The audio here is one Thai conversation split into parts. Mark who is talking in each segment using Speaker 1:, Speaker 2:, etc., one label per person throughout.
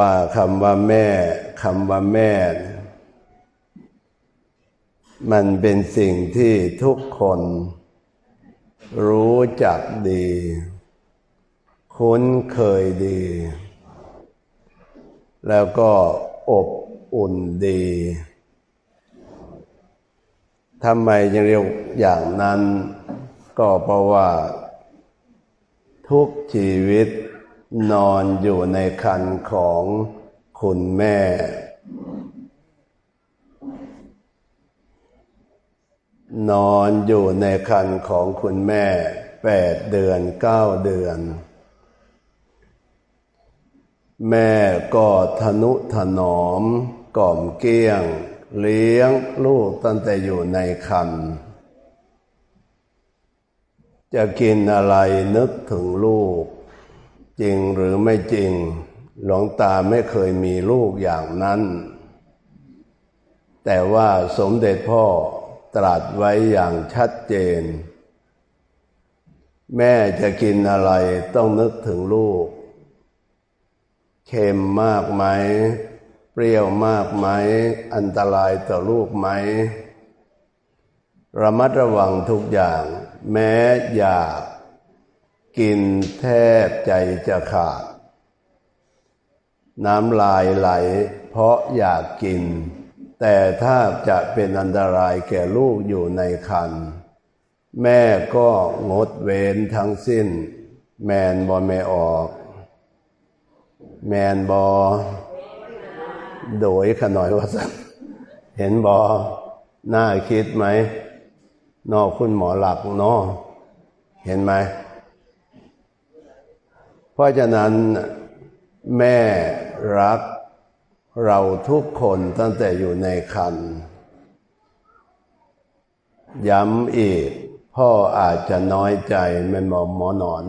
Speaker 1: ว่าคำว่าแม่คำว่าแม่ มันเป็นสิ่งที่ทุกคนรู้จักดี คุ้นเคยดี แล้วก็อบอุ่นดีทำไมยังเรียกอย่างนั้น ก็เพราะว่า ทุกชีวิต นอนอยู่ในคันของคุณแม่ นอนอยู่ในคันของคุณแม่แปดเดือนเก้าเดือน แม่ก็ทนุถนอมกล่อมเกี้ยง เลี้ยงลูกตั้งแต่อยู่ในคันจะกินอะไรนึกถึงลูก จริงหรือไม่จริง หลวงตาไม่เคยมีลูกอย่างนั้น แต่ว่าสมเด็จพ่อตรัสไว้อย่างชัดเจน แม่จะกินอะไรต้องนึกถึงลูก เค็มมากไหม เปรี้ยวมากไหม อันตรายต่อลูกไหม ระมัดระวังทุกอย่าง แม้อยาก กินแทบใจจะขาด น้ำลายไหล เพราะอยากกิน แต่ถ้าจะเป็นอันตรายแก่ลูกอยู่ในคัน แม่ก็งดเว้นทั้งสิ้น แมนบอไม่ออก แมนบอโดยขน่อยว่าสัเห็นบอน่าคิดไหมนอกคุณหมอหลักเนาะเห็นไหม เพราะฉะนั้นแม่รักเราทุกคนตั้งแต่อยู่ในคัน ย้ำอีก พ่ออาจจะน้อยใจไม่มอมหมอนอน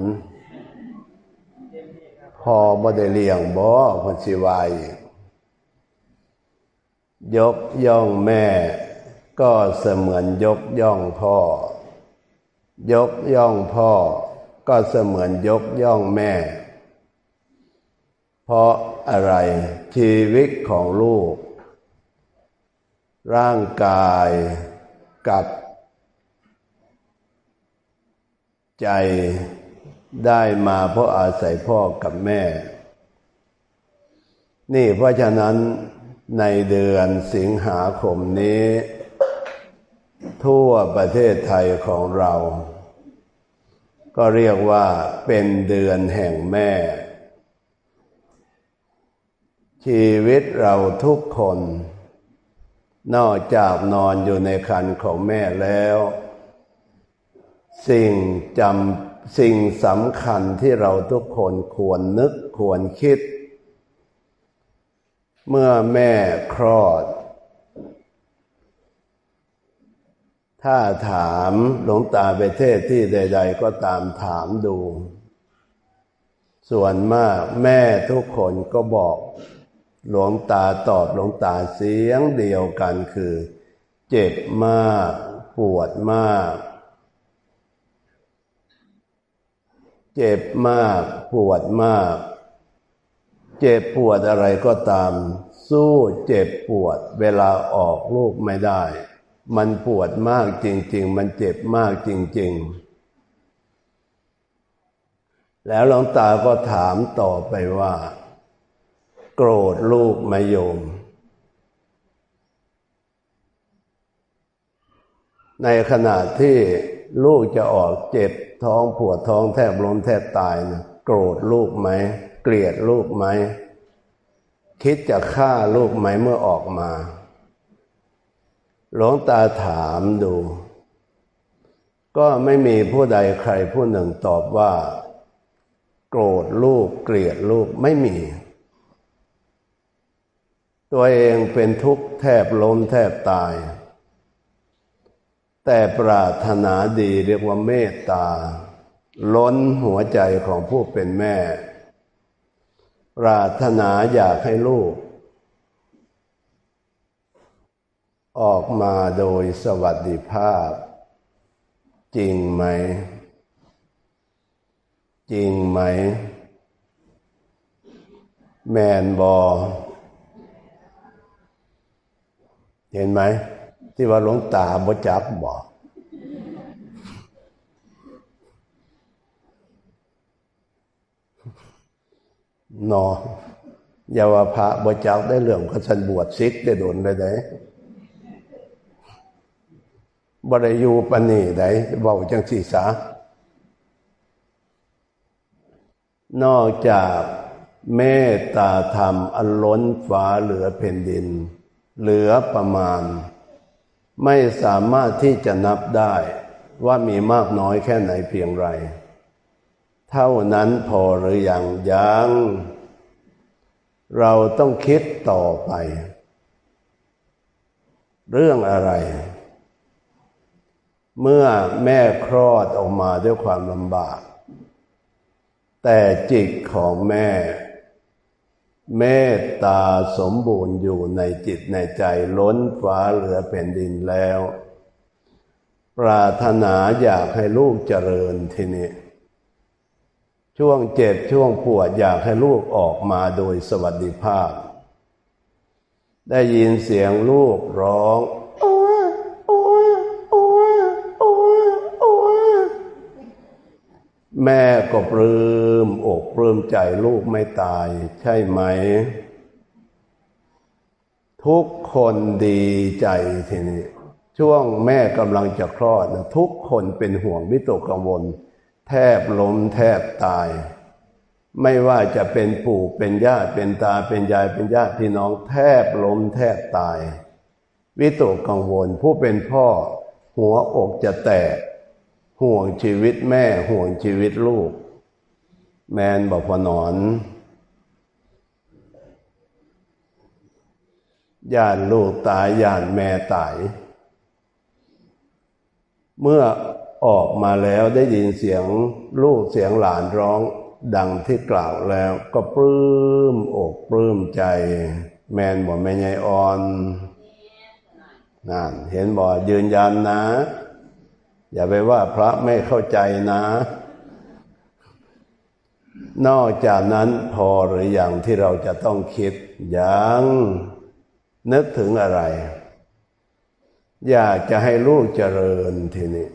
Speaker 1: พ่อบ่ได้เลี้ยงบ่พชิวายยกย่องแม่ ก็เสมือนยกย่องพ่อ ยกย่องพ่อ ก็เสมือนยกย่องแม่ เพราะอะไรชีวิตของลูก ร่างกายกับใจได้มาเพราะอาศัยพ่อกับแม่ นี่เพราะฉะนั้นในเดือนสิงหาคมนี้ ทั่วประเทศไทยของเรา ก็เรียกว่าเป็นเดือนแห่งแม่ ชีวิตเราทุกคน นอกจากนอนอยู่ในคันของแม่แล้ว สิ่งจำสิ่งสำคัญที่เราทุกคนควรนึกควรคิด เมื่อแม่คลอด ถ้าถามหลวงตาไปเทศที่ใด ๆ ก็ตามถามดู ส่วนมากแม่ทุกคนก็บอก หลวงตาตอบหลวงตาเสียงเดียวกันคือ เจ็บมากปวดมาก เจ็บมากปวดมาก เจ็บปวดอะไรก็ตาม สู้เจ็บปวดเวลาออกลูกไม่ได้ มันปวดมากจริง ๆ มันเจ็บมากจริง ๆ แล้วหลวงตาก็ถามต่อไปว่า โกรธลูกมาโยม ในขณะที่ลูกจะออกเจ็บท้องปวดท้องแทบล้มแทบตายนะโกรธลูกไหม เกลียดลูกไหม คิดจะฆ่าลูกไหมเมื่อออกมาหลวงตาถามดู ก็ไม่มีผู้ใดใครผู้หนึ่งตอบว่า โกรธลูกเกลียดลูกไม่มี ตัวเองเป็นทุกข์แทบล้มแทบตาย แต่ปรารถนาดีเรียกว่าเมตตา ล้นหัวใจของผู้เป็นแม่ ปรารถนาอยากให้ลูก ออกมาโดยสวัสดิภาพ จริงไหม จริงไหม แมนบอ เห็นไหม ที่ว่าหลวงตาบจักบอกนออย่าว่าพระบจักได้เรื่องก็สันบวชซิกได้โดนได้ไหนบริยูปนีได้เบาจังสีสานอกจากเมตตาธรรมอันล้นฟ้าเหลือแผ่นดิน เหลือประมาณ ไม่สามารถที่จะนับได้ว่ามีมากน้อยแค่ไหนเพียงไร เท่านั้นพอหรืออยังยัง เราต้องคิดต่อไป เรื่องอะไร เมื่อแม่คลอดออกมาด้วยความลำบาก แต่จิตของแม่ เมตตาสมบูรณ์อยู่ในจิตในใจล้นฟ้าเหลือแผ่นดินแล้ว ปรารถนาอยากให้ลูกเจริญทีนี้ช่วงเจ็บช่วงปวดอยากให้ลูกออกมาโดยสวัสดิภาพ ได้ยินเสียงลูกร้องโอ้โอ้โอ้โอ้โอ้ แม่ก็ปลื้มอกปลื้มใจลูกไม่ตาย ใช่ไหม ทุกคนดีใจทีนี้ช่วงแม่กำลังจะคลอดนะทุกคนเป็นห่วงวิตกกังวล แทบล้มแทบตาย ไม่ว่าจะเป็นปู่เป็นญาเป็นตาเป็นยายเป็นญาติพี่น้องแทบล้มแทบตาย วิตกกังวลผู้เป็นพ่อ หัวอกจะแตก ห่วงชีวิตแม่ห่วงชีวิตลูก แมนบอกพอนอนญาติลูกตายญาติแม่ตาย เมื่อออกมาแล้วได้ยินเสียงลูกเสียงหลานร้องดังที่กล่าวแล้วก็ปลื้มอกปลื้มใจ แมนบอกแม่ยายอ่อนนั่นเห็นบอกยืนยันนะ อย่าไปว่าพระไม่เข้าใจนะ นอกจากนั้นพอหรืออย่างที่เราจะต้องคิดยังนึกถึงอะไร อยากจะให้ลูกเจริญทีนี้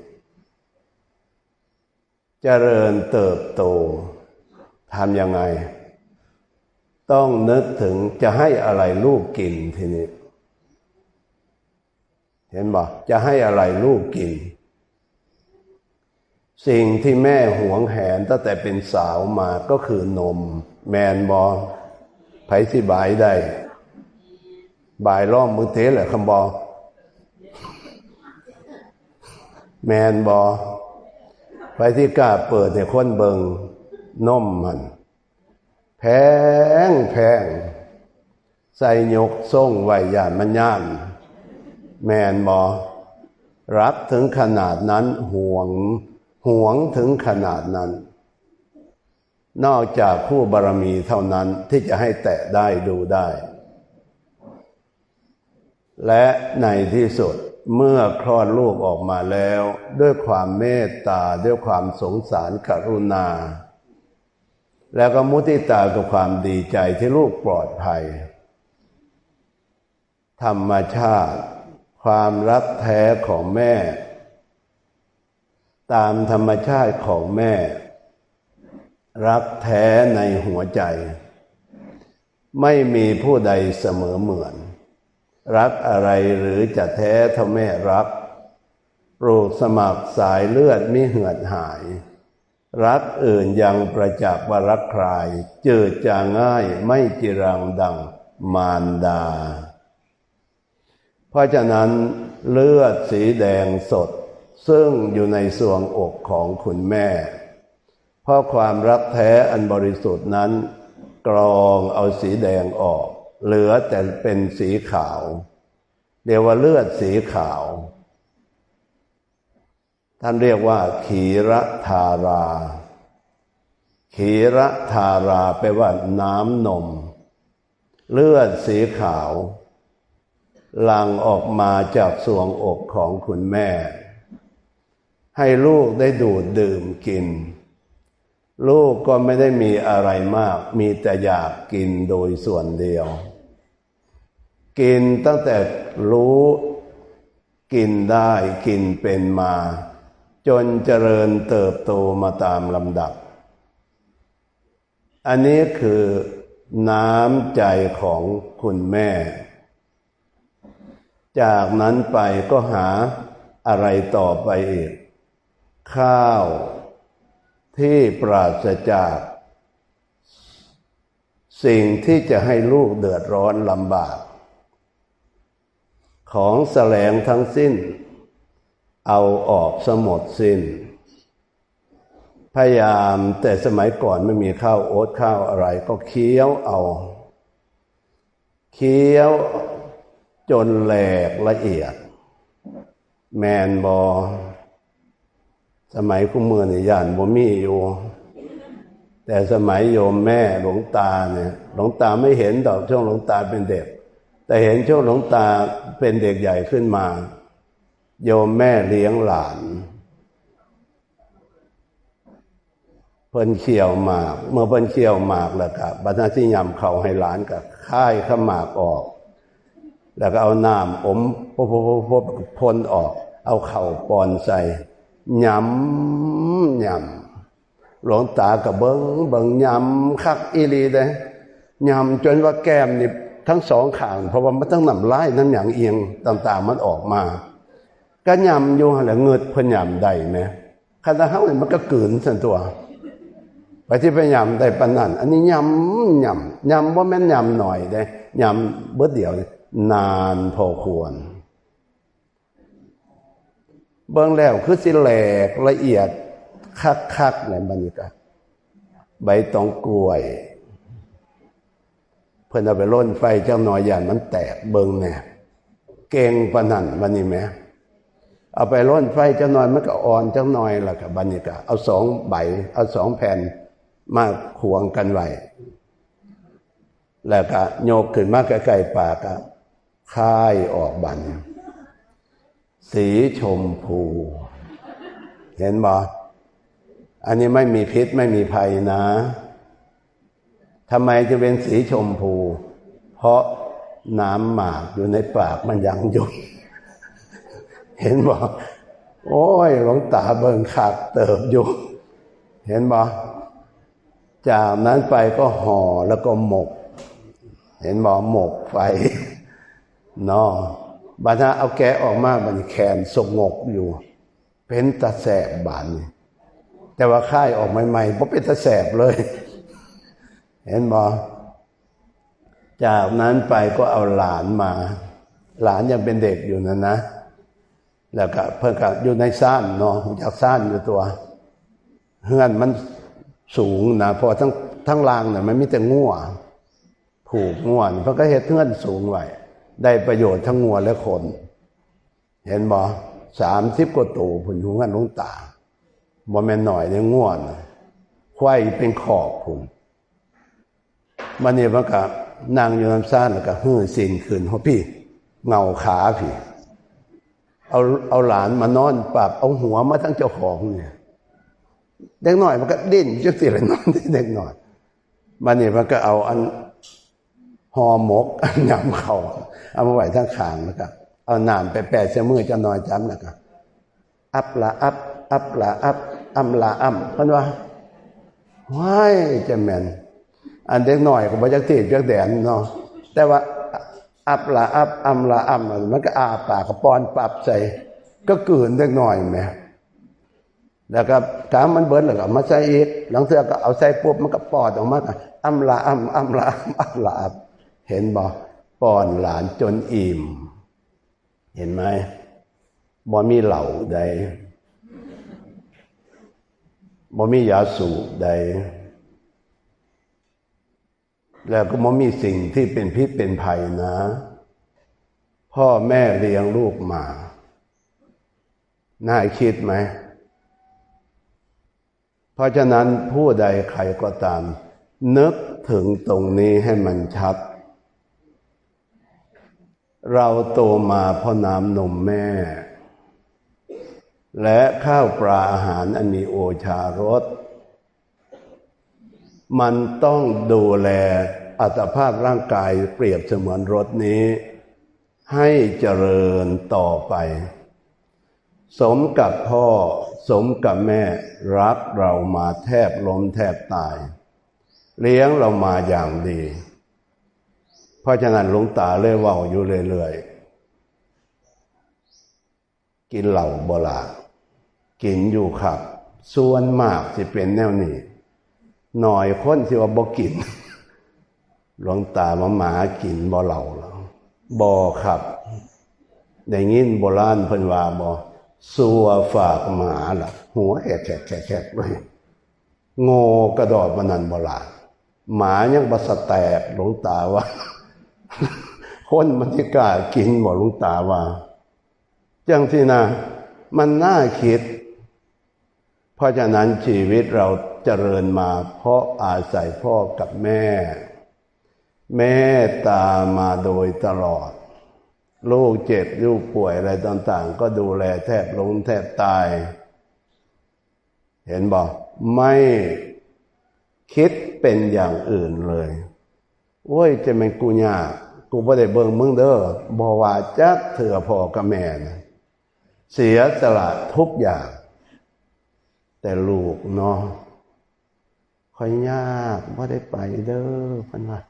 Speaker 1: เจริญเติบโตทำยังไง ต้องนึกถึงจะให้อะไรลูกกินทีนี้ เห็นบ่จะให้อะไรลูกกิน สิ่งที่แม่หวงแหนตั้งแต่เป็นสาวมาก็คือนม แมนบอไผสิบายได้บายล้อมมือเทแหละคำบอแมนบอไปที่กล้าเปิดเนี่ยคนเบิงนมมัน แพงแพงใส่ยกส่งไว้ยานมันย่าน แมนบอรักถึงขนาดนั้นห่วง ห่วงถึงขนาดนั้น นอกจากผู้บารมีเท่านั้นที่จะให้แตะได้ดูได้ และในที่สุดเมื่อคลอดลูกออกมาแล้ว ด้วยความเมตตาด้วยความสงสารกรุณา แล้วก็มุติตากับความดีใจที่ลูกปลอดภัย ธรรมชาติ ความรักแท้ของแม่ ตามธรรมชาติของแม่ รักแท้ในหัวใจ ไม่มีผู้ใดเสมอเหมือน รักอะไรหรือจะแท้เท่าแม่รักปลูกสมัครสายเลือดไมิเหือดหาย รักอื่นยังประจักษ์ว่ารักใครเจิดจางง่ายไม่จิรังดังมารดา เพราะฉะนั้นเลือดสีแดงสด ซึ่งอยู่ในสวงอกของคุณแม่ เพราะความรักแท้อันบริสุทธิ์นั้น กรองเอาสีแดงออก เหลือแต่เป็นสีขาวเรียกว่าเลือดสีขาว ท่านเรียกว่า ขีระธารา ขีระธาราแปลว่าน้ำนม เลือดสีขาวหลั่งออกมาจากสวงอกของคุณแม่ ให้ลูกได้ดูดดื่มกิน ลูกก็ไม่ได้มีอะไรมาก มีแต่อยากกินโดยส่วนเดียว กินตั้งแต่รู้กินได้กินเป็นมา จนเจริญเติบโตมาตามลำดับ อันนี้คือน้ำใจของคุณแม่ จากนั้นไปก็หาอะไรต่อไปอีก ข้าวที่ปราศจาก สิ่งที่จะให้ลูกเดือดร้อนลำบาก ของแสลงทั้งสิ้น เอาออกสมดสิ้น พยายามแต่สมัยก่อนไม่มีข้าวโอ๊ตข้าวอะไร ก็เคี้ยวเอา เคี้ยวจนแหลกละเอียด แมนบอ สมัยคุ้มือนี่ย่านบ่มีอยู่ แต่สมัยโยมแม่หลวงตาเนี่ยหลวงตาไม่เห็นดอกช่วงหลวงตาเป็นเด็ก แต่เห็นช่วงหลวงตาเป็นเด็กใหญ่ขึ้นมา โยมแม่เลี้ยงหลานเพิ่นเขี่ยวหมาก เมื่อเพิ่นเขี่ยวหมากแล้วก็บรรณาที่ยำเขาให้หลานกับค่ายข้าหมากออก แล้วก็เอาน้ำอมพ่นออก เอาเข่าปอนใส่ ยำยำหลวงตากับเบิงเบิงยำคักอีลีเลยยำจนว่าแก้มนี่ทั้งสองข้างเพราะว่ามันต้องนำไล่น้ำหยางเอียงต่างๆมันออกมาก็ยำอยู่หละเงิดพยำได้ไหมคณะเฮาเนี่ยมันก็กืนสันตัว ไปที่ไปยำได้ปนนันอันนี้ยำยำยำว่าแม่นยำหน่อยได้ยำเบิดเดียว นานพอควร เบื้องแล้วคือสิแหลกละเอียด คักคักในบรรยากาศใบตองกล้วย เพื่อนเอาไปร่นไฟเจ้าหน่อยยานมันแตกเบิงแน่เก่งปนันบันนี้ไหมเอาไปร่นไฟเจ้าหน่อยมันก็อ่อนเจ้าหน่อยละกับบรรยากาศเอาสองใบ เอาสองแผ่นมาขวงกันไว้แล้วก็โยกขึ้นมาใกล้ๆปากก็คายออกบัน สีชมพู เห็นบ่อันนี้ไม่มีพิษไม่มีภัยนะทำไมจะเป็นสีชมพู เพราะน้ำหมากอยู่ในปากมันยังอยู่ เห็นบ่โอ้ยหลวงตาเบิ่งขาดเติบอยู่ เห็นบ่จากนั้นไปก็ห่อแล้วก็หมก เห็นบ่หมกไฟนาะ บาดาเอาแกออกมามันแขนสงกอยู่ เป็นตาแสบบานแต่ว่าค่ายออกใหม่ๆเพราะเป็นตาแสบเลย เห็นบอจากนั้นไปก็เอาหลานมา หลานยังเป็นเด็กอยู่นะนนะ แล้วก็เพิ่งกับอยู่ในซ่านเนาะจากซ่านอยู่ตัวเฮือนมันสูงนะพอทั้งทั้งรางเนี่ยมันมีแต่ง่วผูกง่วนเพราะก็เห็ดเฮือนสูงไว้ ได้ประโยชน์ทั้งงัวและคน เห็นบ่สามสิบกว่าตูผุนหุงกันลุงตาบ่แม่นหน่อยเนี่ยง่วนควายเป็นขอบผุนมันนี่มันก็นางอยู่น้ำซ่านแล้วก็หื้อสินขึ้นเพราะพี่เงาขาพี่เอาเอาหลานมานอนปรับเอาหัวมาทั้งเจ้าของเนี่ยเด็กหน่อยมันก็ดิ้นจุดสิเลยนอนเด็กหน่อยมันนี่มันก็เอาอัน ห่อหมกยำเขาเอามาไว้ทั้งขางแล้วก็เอาน้ำไปแปะเสมือจะนอยจำแล้วก็อับละอับอับละอับอัมละอัมเพราะว่าว้ายจะแมนอันเด็กหน่อยก็บ่จักตีจักแดนเนาะแต่ว่าอับละอับอัมละอัมมันก็อาปากกระปอนปรับใส่ก็เกินเด็กหน่อยแม่แล้วก็ถามมันเบิร์นแล้วก็มาใส่อีกหลังเสือก็เอาใส่ปุ๊บมันก็ปอดออกมาอัมละอัมอัมละอัมอัมละอัม เห็นบ่ป้อนหลานจนอิ่ม เห็นไหมบ่มีเหล่าใดบ่มียาสูบใด แล้วก็บ่มีสิ่งที่เป็นพิษเป็นภัยนะ พ่อแม่เลี้ยงลูกมา น่าคิดไหม เพราะฉะนั้นผู้ใดใครก็ตาม นึกถึงตรงนี้ให้มันชัด เราโตมาเพราะน้ำนมแม่ และข้าวปลาอาหารอันมีโอชารสมันต้องดูแลอัตภาพร่างกายเปรียบเสมือนรถนี้ ให้เจริญต่อไป สมกับพ่อสมกับแม่รักเรามาแทบล้มแทบตาย เลี้ยงเรามาอย่างดี เพราะฉะนั้นหลวงตาเลยว่าอยู่เรื่อยๆ กินเหล่าบรากินอยู่ครับ ส่วนมากจะเป็นแนวนี้หน่อยคนที่ว่าบ่กิน หลวงตามาหมากินบ่เหล่าแล้วบ่ครับได้ยินโบราณเพิ่นว่าบ่สัวฝากหมาล่ะ หัวแอกแขกแขกเลยโง่กระดอดมานันโบราณหมายังบสแตกหลวงตาว่า คนมันที่กล้ากินบอกลวงตาว่าจังที่นะมันน่าคิด เพราะฉะนั้นชีวิตเราเจริญมาเพราะอาศัยพ่อกับแม่ แม่ตามาโดยตลอด ลูกเจ็บลูกป่วยอะไรต่าง ๆ ก็ดูแลแทบล้มแทบตาย เห็นบอกไม่คิดเป็นอย่างอื่นเลย โอ้ยจะเป็นกูยากกูไม่ได้เบิ่งมึงเด้อบอว่าจักเถื่อพอกับแม่นะเสียสละทุกอย่าง แต่ลูกเนาะค่อยยากไ่ได้ไปเด้อพันว่า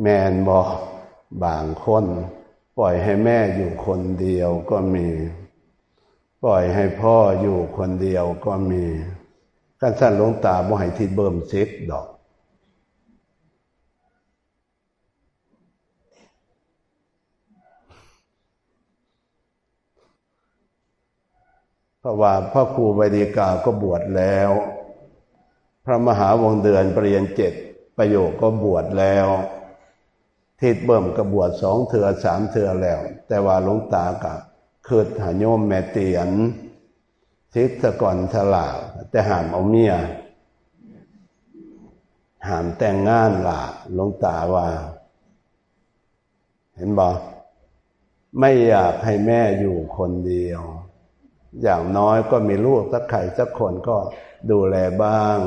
Speaker 1: แมนบอกบางคน ปล่อยให้แม่อยู่คนเดียวก็มี ปล่อยให้พ่ออยู่คนเดียวก็มีกันสั้นลงตาบ่ให้ทิดเบิ่มเซ็กดอก ราะว่าพ่อครูใบดีกาก็บวชแล้ว พระมหาวงเดือนปรริญญาเจ็ดประโยคก็บวชแล้วทิดเบิ่มก็บวชสองเถือสามเถือแล้ว แต่ว่าหลวงตากะคือหาโยมแม่เตียนทิศก่อนฉลาดแต่หามเอาเมียหามแต่งงานหลาหลวงตาว่า เห็นบอกไม่อยากให้แม่อยู่คนเดียว อย่างน้อยก็มีลูกสักใครสักคนก็ดูแลบ้าง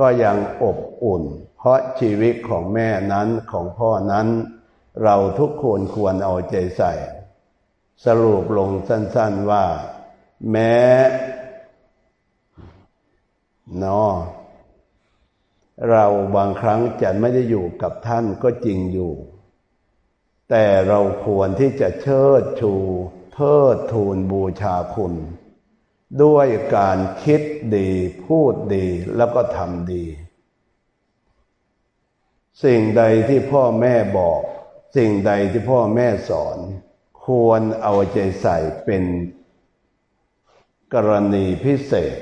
Speaker 1: ก็ยังอบอุ่น เพราะชีวิตของแม่นั้นของพ่อนั้น เราทุกคนควรเอาใจใส่ สรุปลงสั้นๆว่า แม้นอเราบางครั้งจะไม่ได้อยู่กับท่านก็จริงอยู่ แต่เราควรที่จะเชิดชู เทิดทูนบูชาคุณ ด้วยการคิดดีพูดดีแล้วก็ทำดี สิ่งใดที่พ่อแม่บอก สิ่งใดที่พ่อแม่สอน ควรเอาใจใส่เป็นกรณีพิเศษ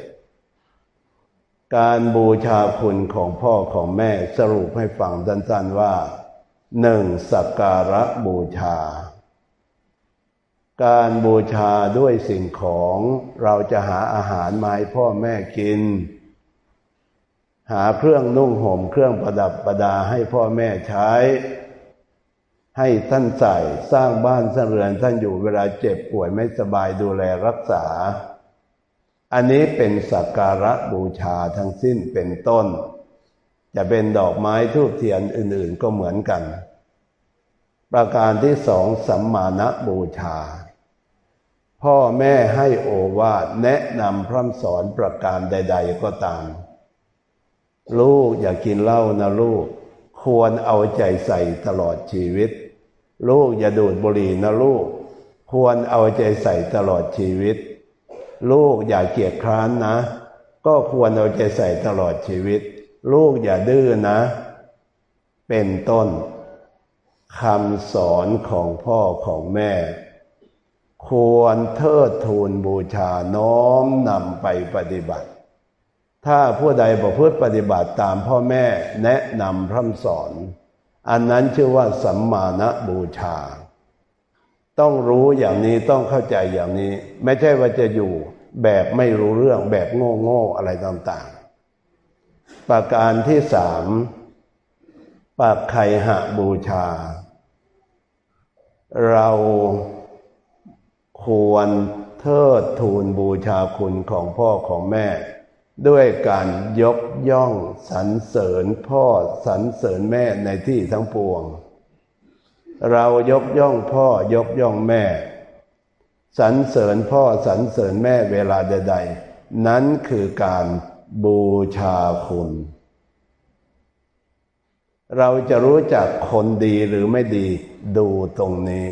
Speaker 1: การบูชาคุณของพ่อของแม่สรุปให้ฟังสั้นๆว่าหนึ่งสักการะบูชา การบูชาด้วยสิ่งของเราจะหาอาหารมาให้พ่อแม่กิน หาเครื่องนุ่งห่มเครื่องประดับประดาให้พ่อแม่ใช้ ให้ท่านใส่สร้างบ้านสร้างเรือนท่านอยู่เวลาเจ็บป่วยไม่สบายดูแลรักษา อันนี้เป็นสักการะบูชาทั้งสิ้นเป็นต้น จะเป็นดอกไม้ทูบเทียนอื่น ๆ ก็เหมือนกันประการที่สองสัมมาณบูชา พ่อแม่ให้โอวาทแนะนำพร่ำสอนประการใด ๆ ก็ตาม ลูกอย่ากินเหล้านะลูก ควรเอาใจใส่ตลอดชีวิต ลูกอย่าดูดบุหรี่นะลูก ควรเอาใจใส่ตลอดชีวิต ลูกอย่าเกียจคร้านนะ ก็ควรเอาใจใส่ตลอดชีวิต ลูกอย่าดื้อนะ เป็นต้นคำสอนของพ่อของแม่ ควรเทิดทูนบูชาน้อมนำไปปฏิบัติ ถ้าผู้ใดประพฤติปฏิบัติตามพ่อแม่แนะนำพร่ำสอน อันนั้นชื่อว่าสัมมาณบูชา ต้องรู้อย่างนี้ต้องเข้าใจอย่างนี้ ไม่ใช่ว่าจะอยู่แบบไม่รู้เรื่องแบบโง่โง่อะไรต่างๆ ประการที่สามปากไข่หะบูชา เรา ควรเทิดทูนบูชาคุณของพ่อของแม่ ด้วยการยกย่องสรรเสริญพ่อสรรเสริญแม่ในที่ทั้งปวง เรายกย่องพ่อยกย่องแม่สรรเสริญพ่อสรรเสริญแม่เวลาใด ๆ นั้นคือการบูชาคุณ เราจะรู้จักคนดีหรือไม่ดีดูตรงนี้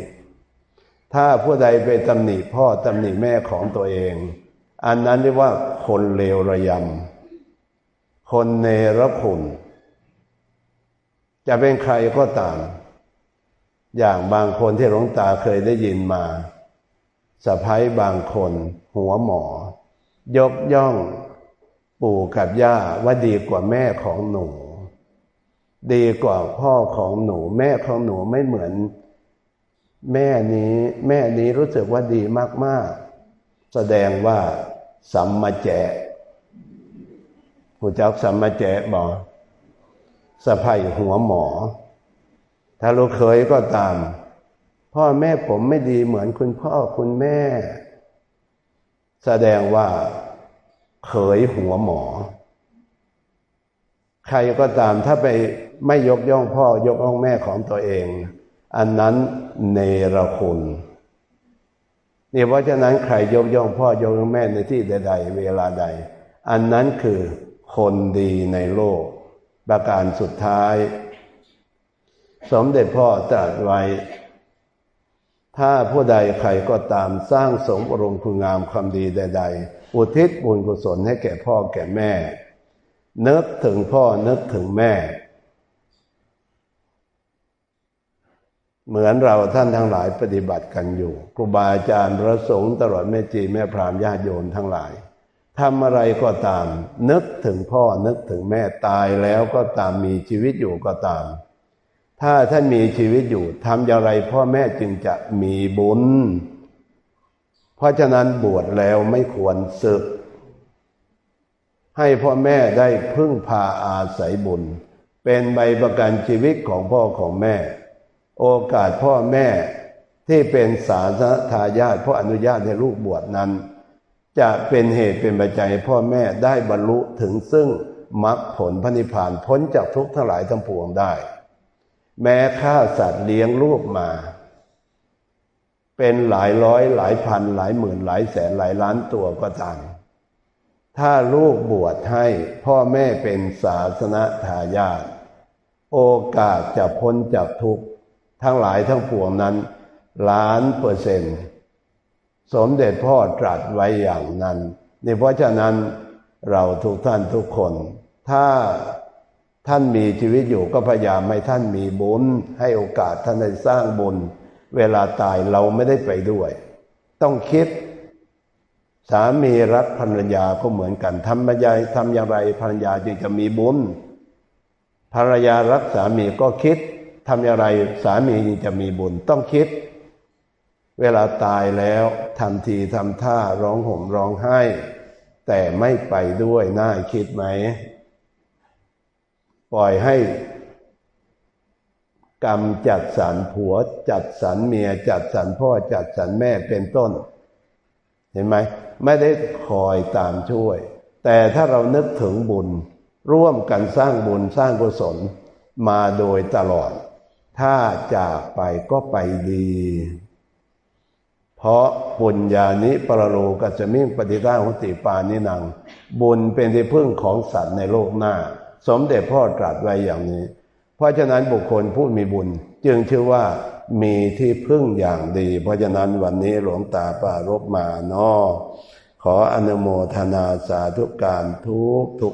Speaker 1: ถ้าผู้ใดไปตำหนิพ่อตำหนิแม่ของตัวเอง อันนั้นเรียกว่าคนเลวระยำ คนเนรคุณ จะเป็นใครก็ตาม อย่างบางคนที่หลวงตาเคยได้ยินมาสะพ้ายบางคน หัวหมอ ยกย่องปู่กับย่าว่าดีกว่าแม่ของหนู ดีกว่าพ่อของหนู แม่ของหนูไม่เหมือน แม่นี้แม่นี้รู้สึกว่าดีมาก ๆ แสดงว่าสัมมาแจผู้เจ้าสัมมาแจบอกสะพายหัวหมอ ถ้าลูกเคยก็ตาม พ่อแม่ผมไม่ดีเหมือนคุณพ่อคุณแม่ แสดงว่าเขยหัวหมอ ใครก็ตามถ้าไปไม่ยกย่องพ่อยกย่องแม่ของตัวเอง อันนั้นเนรคุณนี่เพราะฉะนั้นใครยกย่องพ่อยกย่องแม่ในที่ใดๆเวลาใด อันนั้นคือคนดีในโลก ประการสุดท้าย สมเด็จพ่อตรัสไว้ ถ้าผู้ใดใครก็ตามสร้างสมอารมณ์คุณงามความดีใด ๆ อุทิศบุญกุศลให้แก่พ่อแก่แม่ นึกถึงพ่อนึกถึงแม่ เหมือนเราท่านทั้งหลายปฏิบัติกันอยู่ครูบาอาจารย์พระสงฆ์ตลอดแม่จีแม่พรามญาติโยมทั้งหลายทำอะไรก็ตาม นึกถึงพ่อนึกถึงแม่ตายแล้วก็ตามมีชีวิตอยู่ก็ตาม ถ้าท่านมีชีวิตอยู่ทำอย่างไรพ่อแม่จึงจะมีบุญ เพราะฉะนั้นบวชแล้วไม่ควรศึก ให้พ่อแม่ได้พึ่งพาอาศัยบุญ เป็นใบประกันชีวิตของพ่อของแม่ โอกาสพ่อแม่ที่เป็นสาธทายาทพ่ออนุญาตให้ลูกบวชนั้น จะเป็นเหตุเป็นปัจจัยพ่อแม่ได้บรรลุถึงซึ่งมรรคผลพระนิพพานพ้นจากทุกข์ทั้งหลายทั้งปวงได้ แม้ฆ่าสัตว์เลี้ยงลูกมา เป็นหลายร้อยหลายพันหลายหมื่นหลายแสนหลายล้านตัวก็ตามถ้าลูกบวชให้พ่อแม่เป็นศาสนาทายาทโอกาสจะพ้นจากทุกข์ ทั้งหลายทั้งปวงนั้น ล้านเปอร์เซ็นต์สมเด็จพ่อตรัสไว้อย่างนั้นนี่เพราะฉะนั้นเราทุกท่านทุกคน ถ้าท่านมีชีวิตอยู่ก็พยายามให้ท่านมีบุญ ให้โอกาสท่านได้สร้างบุญ เวลาตายเราไม่ได้ไปด้วย ต้องคิด สามีรักภรรยาก็เหมือนกันทำยายทำอย่างไรภรรยาจึงจะมีบุญภรรยารักสามีก็คิด ทำอย่างไรสามีจะมีบุญต้องคิด เวลาตายแล้วทำทีทำท่าร้องห่มร้องไห้ แต่ไม่ไปด้วยน่าคิดไหม ปล่อยให้ กรรมจัดสรรผัว จัดสรรเมีย จัดสรรพ่อจัดสรรแม่เป็นต้น เห็นไหม ไม่ได้คอยตามช่วย แต่ถ้าเรานึกถึงบุญ ร่วมกันสร้างบุญสร้างกุศลมาโดยตลอด ถ้าจากไปก็ไปดี เพราะบุญญาณิปรโลกัจมิ่งปฏิฆาหุติปานินัง บุญเป็นที่พึ่งของสัตว์ในโลกหน้า สมเด็จพ่อตรัสไว้อย่างนี้ เพราะฉะนั้นบุคคลผู้มีบุญจึงชื่อว่ามีที่พึ่งอย่างดี เพราะฉะนั้นวันนี้หลวงตาปารบมาเนาะขออนุโมทนาสาธุการทุกทุก